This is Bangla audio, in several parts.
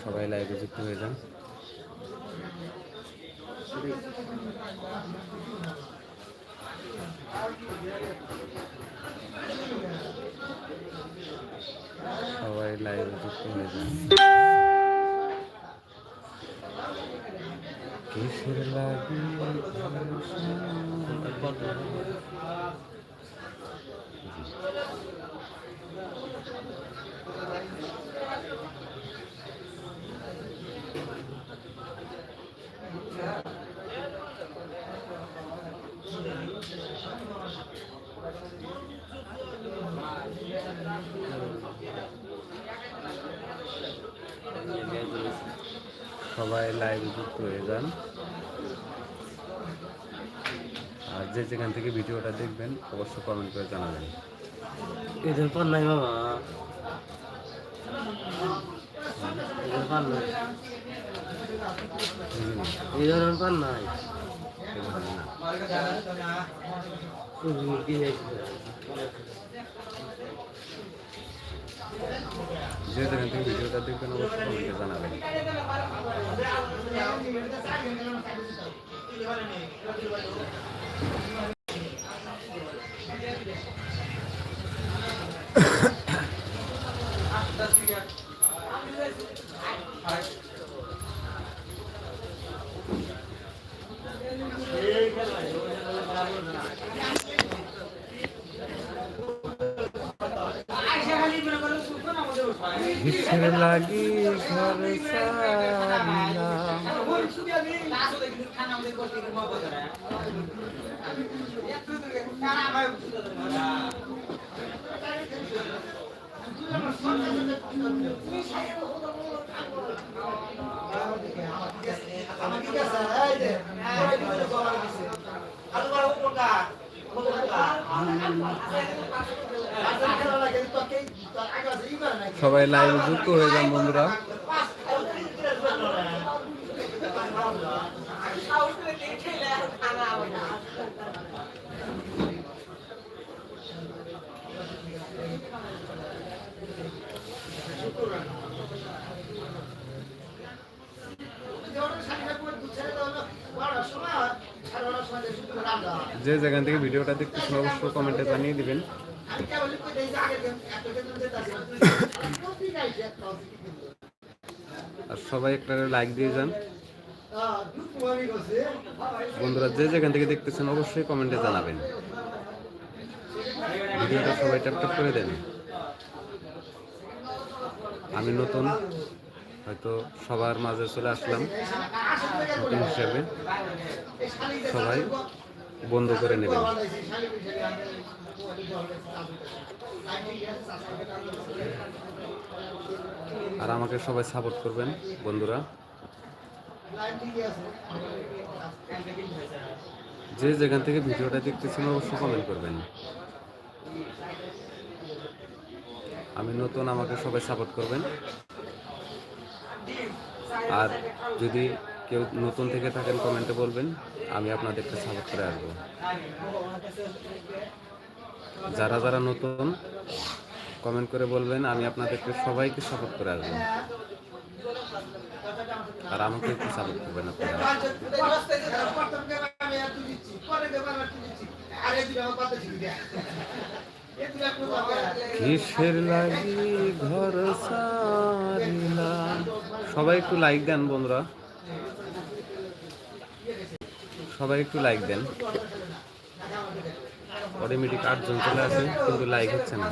সবাই লাইভে যুক্ত হয়ে যান। সবাই লাইভে যুক্ত হয়ে যান। কিসের লাগি? সবাই লাইভে যুক্ত হয়ে যান। আর যে যেখান থেকে ভিডিওটা দেখবেন, অবশ্যই কমেন্ট করে জানাবেন। এদের পর নাই বাবা। পার নাই। যে যেখান থেকে ভিডিওটা দেখবেন অবশ্যই কমেন্টে জানাবেন কিসের লাগি ঘর সারিলাম সবাই লাইভে যুক্ত হয়ে যান বন্ধুরা। যে যেখান থেকে ভিডিওটা দেখতেছেন, অবশ্যই কমেন্টে জানিয়ে দিবেন। আর সবাই একটা লাইক দিয়ে যান। বন্ধুরা, যে যেখান থেকে দেখতেছেন, অবশ্যই কমেন্টে জানাবেন। ভিডিওটা সবাই ট্যাপ ট্যাপ করে দেন। আমি নতুন, হয়তো সবার মাঝে চলে আসলাম, নতুন হিসেবে। সবাই বন্ধ করে নেবেন। আর আমাকে সবাই সাপোর্ট করবেন, বন্ধুরা। যে যেখান থেকে ভিডিওটা দেখতেছেন, অবশ্যই কমেন্ট করবেন। আমি নতুন, আমাকে সবাই সাপোর্ট করবেন। আর যদি কেউ নতুন থেকে থাকেন, কমেন্টে বলবেন। আমি আপনাদেরকে সাপোর্ট করে আসব। যারা যারা নতুন কমেন্ট করে বলবেন, আমি আপনাদেরকে সবাইকে সাপোর্ট করে আসব। আর আমাকে একটু সাপোর্ট করবেন আপনারা। কিসের লাগি ঘর সবাই একটু লাইক দেন বন্ধুরা। সবাই একটু লাইক দেন। অটোমেটিক আটজন চলে আসে, কিন্তু লাইক হচ্ছে না।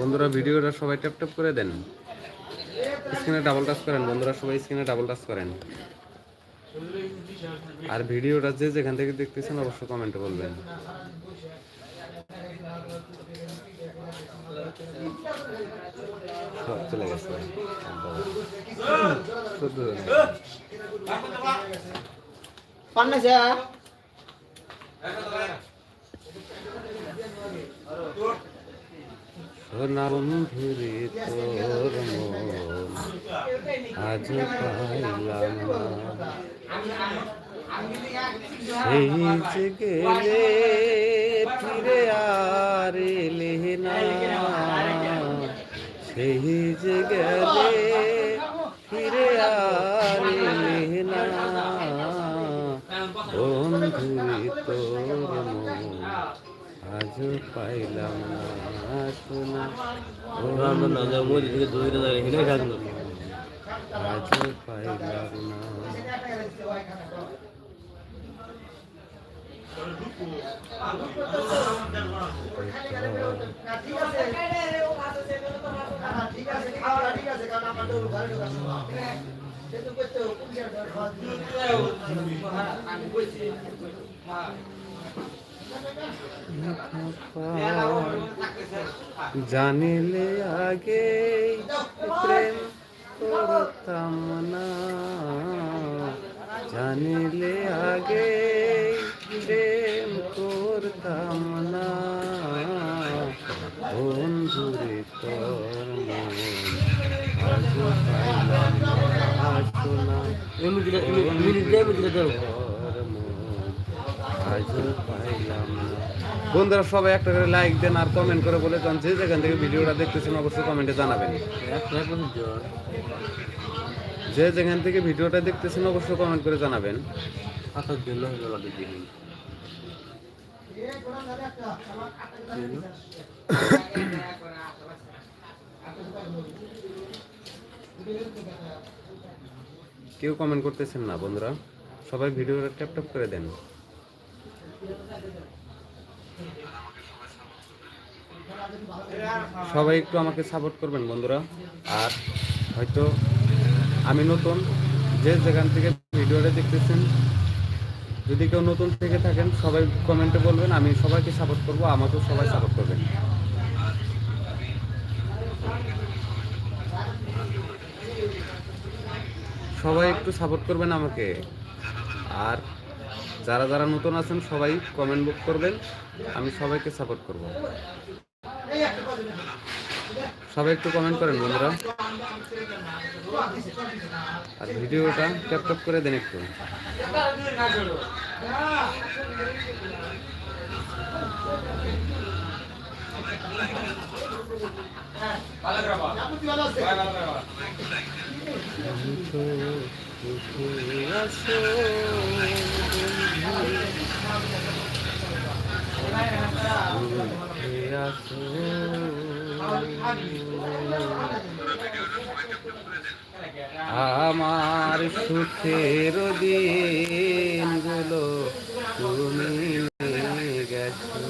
বন্ধুরা, ভিডিওটা সবাই ট্যাপ ট্যাপ করে দেন। স্ক্রিনে ডাবল টাচ করেন। বন্ধুরা, সবাই স্ক্রিনে ডাবল টাচ করেন। আর ভিডিওটা যে যেখান থেকে দেখতেছেন, অবশ্যই কমেন্টে বলবেন। চলে গেছে জন। পান্নাছে সোনার ধরে তোর মন আজ পাইলাম সেই যে গেলে ফিরে আর না। সেই যে গেলে ফিরে আর এলে না। বন্ধুরি তোর আজ পাইলাম না শোনা। আজ পাইলাম না। জানিলে আগে প্রেম করতাম না। জানিলে আগে প্রেম করতাম না। বন্ধুরে তোর সবাই একটা করে লাইক দেন আর কমেন্ট করে বলে যান যে যেখান থেকে ভিডিওটা দেখতেছেন অবশ্যই কমেন্টে জানাবেন। যে যেখান থেকে ভিডিওটা দেখতেছেন অবশ্যই কমেন্ট করে জানাবেন। আসার জন্য গেল দেখি কেউ কমেন্ট করতেছেন না, বন্ধুরা। সবাই ভিডিওটা ট্যাপ ট্যাপ করে দেন। সবাই একটু আমাকে সাপোর্ট করবেন, বন্ধুরা। আর হয়তো আমি নতুন, যে যেখান থেকে ভিডিওটা দেখতেছেন যদি কেউ নতুন থেকে থাকেন, সবাই কমেন্টে বলবেন, আমি সবাইকে সাপোর্ট করব, আমাকেও সবাই সাপোর্ট করবেন। সবাই একটু সাপোর্ট করবেন আমাকে। আর যারা যারা নতুন আছেন, সবাই কমেন্ট বুক করবেন, আমি সবাইকে সাপোর্ট করব। সবাই একটু কমেন্ট করেন বন্ধুরা। আর ভিডিওটা ট্যাপ করে দেন একটু। তুমি আমার সুখের দিনগুলো তুমি গেছো।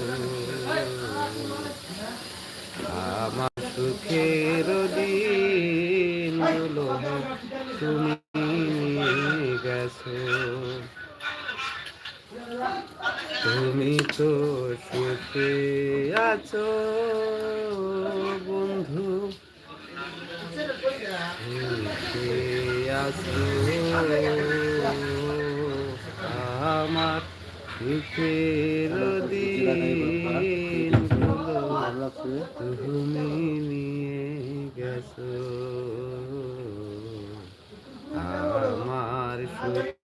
আমার সুখের দিনগুলো তুমি গেছো। তুমি তো সুখে আছো বন্ধু সুখে আছো আমার সুখের দিন তুমি নিয়ে গেছো। আমার সুখের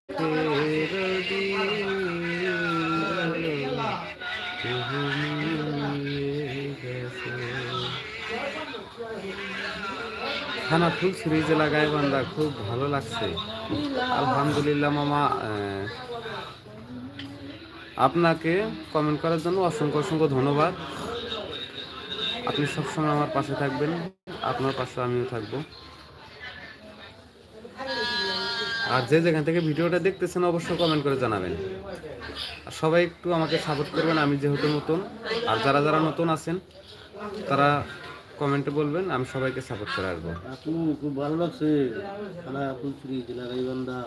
থানা ফুলছড়ি জেলা গাইবান্ধা, খুব ভালো লাগছে। আলহামদুলিল্লাহ মামা আপনাকে কমেন্ট করার জন্য অসংখ্য অসংখ্য ধন্যবাদ। আপনি সবসময় আমার পাশে থাকবেন, আপনার পাশে আমিও থাকব। আর যে যেখান থেকে ভিডিওটা দেখতেছেন, অবশ্যই কমেন্ট করে জানাবেন। আর সবাই একটু আমাকে সাপোর্ট করবেন, আমি যেহেতু নতুন, আর যারা যারা নতুন আছেন, তারা কমেন্টে বলবেন আমি সবাইকে সাপোর্ট করে আসব। আপু খুব ভালো লাগছে। থানা ফুলছুরি জেলা গাইবান্ধা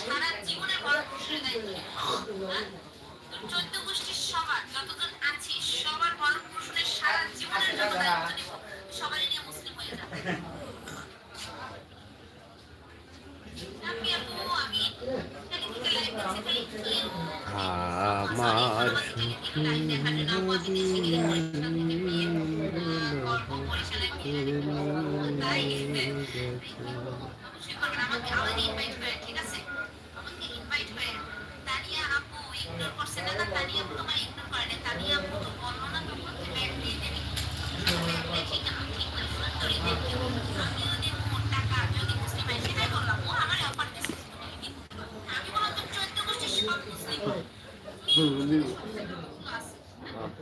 সারা জীবনে বড় প্রশ্নের দায়িত্ব চোদ্দ গোষ্ঠীর সবার যতজন আছিস সবার বড় প্রশ্নের সারা জীবনের জন্য দায়িত্ব নিব সবারই নিয়ে মুসলিম হয়ে যাবে আমার সুখী অবশ্যই করবেন আমাকে আমাকে ইনভাইট করে ঠিক আছে আমাকে ইনভাইট করে তানিয়া আপু ইগনোর করছে না তানিয়া তোমার ইগনোর করে তানিয়া আপু তো বলল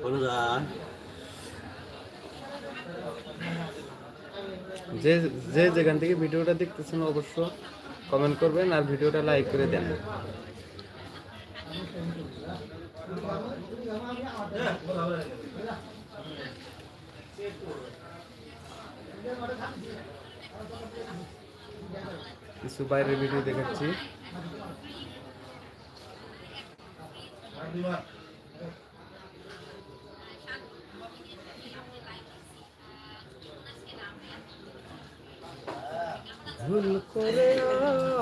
বলে যায় যে যে যেখান থেকে ভিডিওটা দেখতেছেন অবশ্য কমেন্ট করবেন আর ভিডিওটা লাইক করে দেন। কিছু বাইরের ভিডিও দেখাচ্ছি। ভুল করে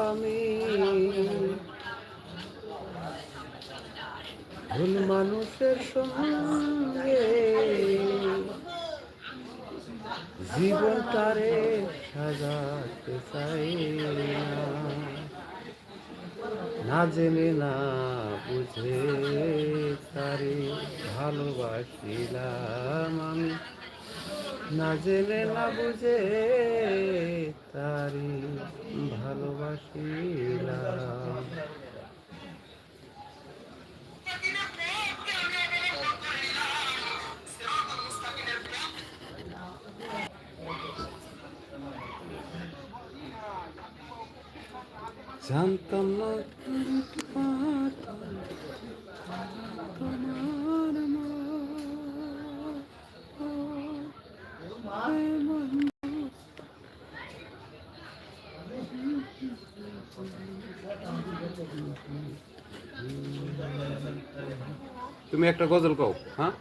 আমি। ভুল মানুষের সঙ্গে জীবনটারে সাজাতে চাই না। জেনে, না বুঝে তারে ভালোবাসিলাম আমি। না জেনে না বুঝে তারি ভালোবাসিলাম জানতাম না তুমি একটা গজল কও হ্যাঁ?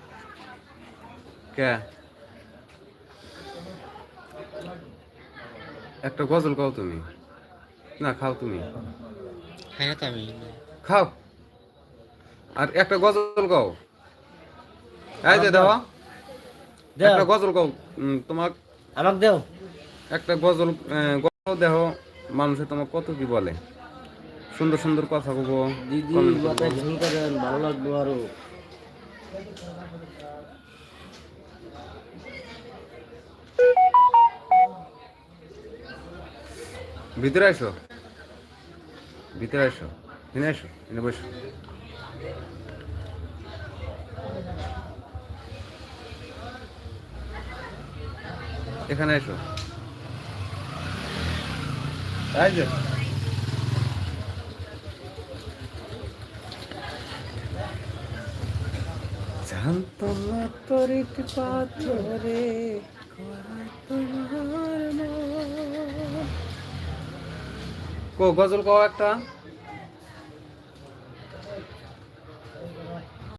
কে? একটা গজল কও তুমি। না খাও তুমি। হ্যাঁ খাও। আর একটা গজল কও। এই যে দাও। একটা গজল কও তোমাক। আমাকে দেও। একটা গজল গজল দেহ মানুষে তোমার কত কি বলে। সুন্দর সুন্দর কথা কব। দিদি ভালো লাগবে আরও। ভিতরে আসো ভিতরে আসো এনে আসো এনে বসো। এখানে এসো যে। জানতাম না তোর একটি পাথরে। কো গজল কও একটা